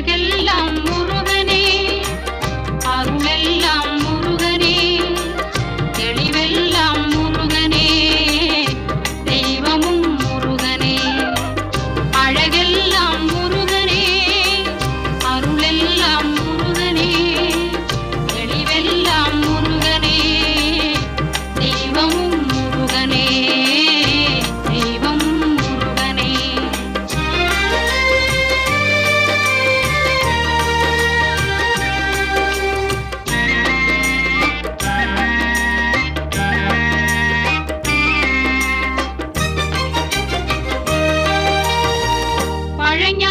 உலகெல்லாம் உருவே Carreña.